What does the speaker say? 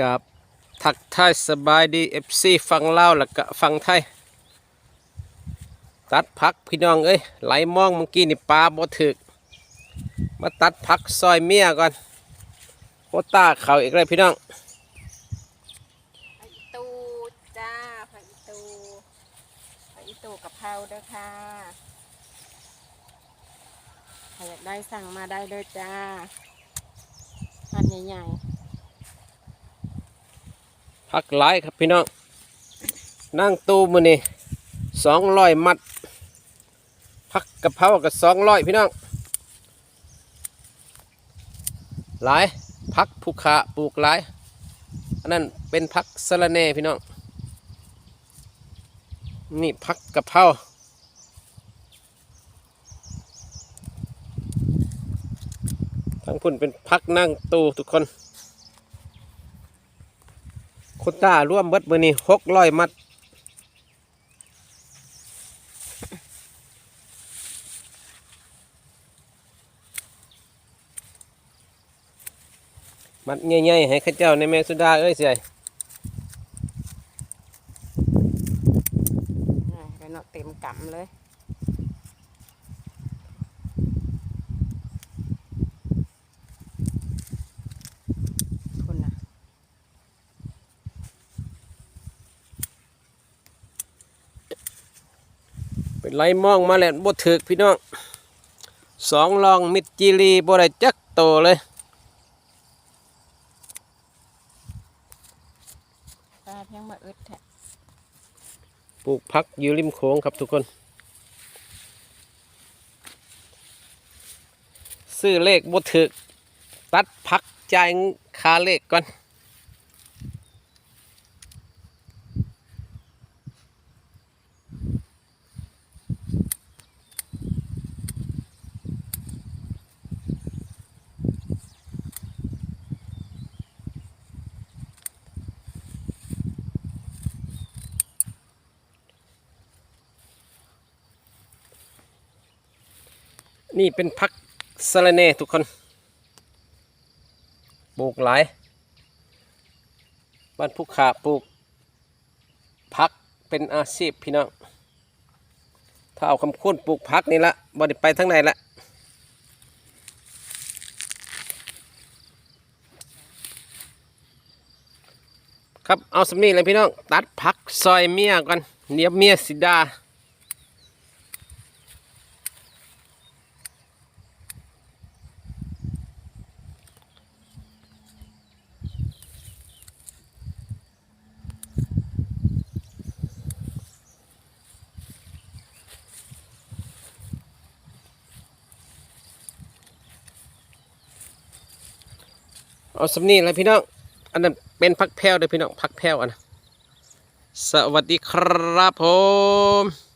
กับทักทายสบายดีเอฟซีฟังเล่าแล้วก็ฟังไทย ตัดพักพี่น้องเอ้ยไหลมองเมื่อกี้นี่ปลาบ่ถึก มาตัดพักซอยเมียก่อนโคต้าเขาอีกเลยพี่น้องผักอีตูจ้าผักอีตูผักอีตูกับเพราเด้อค่ะใครอยากได้สั่งมาได้เลยจ้าหั่นใหญ่ พักหลายครับพี่น้องนั่งตู้มือนี่สองร้อยมัดพักกะเพรากับสองร้อยพี่น้องหลายพักภูขาปลูกหลายอันนั้นเป็นพักสะระแหน่พี่น้องนี่พักกะเพราทั้งพุ่นเป็นพักนั่งตู้ทุกคน คุณตาร่วมเบิดมือนี่หกร้อยมัด มัดใหญ่ๆให้ข้าเจ้าในแม่สุดาเอ้ยเสียๆอ่าแล้เนาะเต็มกำเลย เป็นไรมองมาแล้วบ่ถึกพี่น้องสองลองมิดจิรีบ่ได้จักโตเลยปลาเพียงมาอึดแท้ปลูกพักอยู่ริมโขงครับทุกคน ซื้อเลขบ่ถึก ตัดพักจ่ายค่าเลขก่อน นี่เป็นพักสะระแหน่ทุกคนปลูกหลาย บ้านผู้ขาปลูกพักเป็นอาชีพพี่น้อง ถ้าเอาคำคุ้นปลูกพักนี่ละบ่ได้ไปทั้งไหนละครับ เอาสำนีเลยพี่น้อง ตัดพักซอยเมียก่อนเนียบเมียสิดา เอาสำนีเลยพี่น้อง อันนั้นเป็นพักแพ้วเด้อพี่น้องพักแพ้วอันนะสวัสดีครับผม